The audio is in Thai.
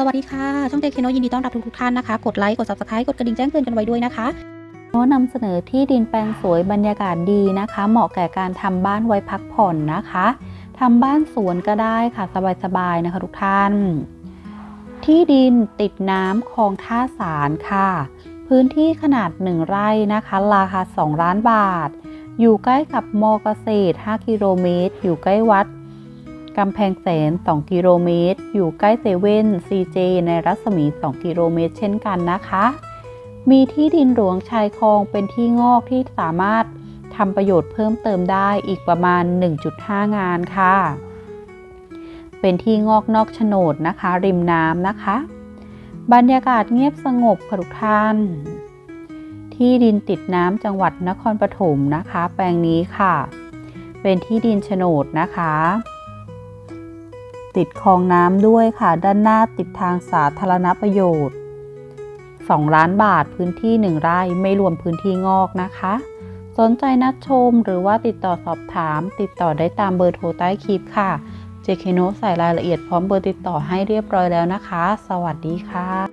สวัสดีค่ะ ช่องเจเคโนยินดีต้อนรับทุกๆท่านนะคะ กดไลค์ กด subscribe กดกระดิ่งแจ้งเตือนกันไว้ด้วยนะคะโน้นำเสนอที่ดินแปลงสวยบรรยากาศดีนะคะ เหมาะแก่การทำบ้านไว้พักผ่อนนะคะทำบ้านสวนก็ได้ค่ะสบายๆนะคะทุกท่าน ที่ดินติดน้ำคลองท่าสารค่ะ พื้นที่ขนาด 1 ไร่นะคะ ราคา 2 ล้านบาท อยู่ใกล้กับมอเกษตร 5 กิโลเมตร อยู่ใกล้วัด กำแพงแสน 2 กิโลเมตร อยู่ใกล้เซเว่น CJ ในรัศมี 2 กิโลเมตร เช่นกันนะคะ มีที่ดินหลวงชายคลองเป็นที่งอกที่สามารถทำประโยชน์เพิ่มเติมได้อีกประมาณ 1.5 งานค่ะ เป็นที่งอกนอกโฉนดนะคะ ริมน้ำนะคะ บรรยากาศเงียบสงบค่ะทุกท่าน ที่ดินติดน้ำจังหวัดนครปฐมนะคะ แปลงนี้ค่ะ เป็นที่ดินโฉนดนะคะ ติดคลองน้ำด้วยค่ะ ด้านหน้าติดทางสาธารณประโยชน์ 2 ล้านบาทพื้นที่ 1 ไร่ไม่รวมพื้นที่งอกนะคะ สนใจนัดชมหรือว่าติดต่อสอบถาม ติดต่อได้ตามเบอร์โทรใต้คลิปค่ะ เจคโนใส่รายละเอียดพร้อมเบอร์ติดต่อให้เรียบร้อยแล้วนะคะ สวัสดีค่ะ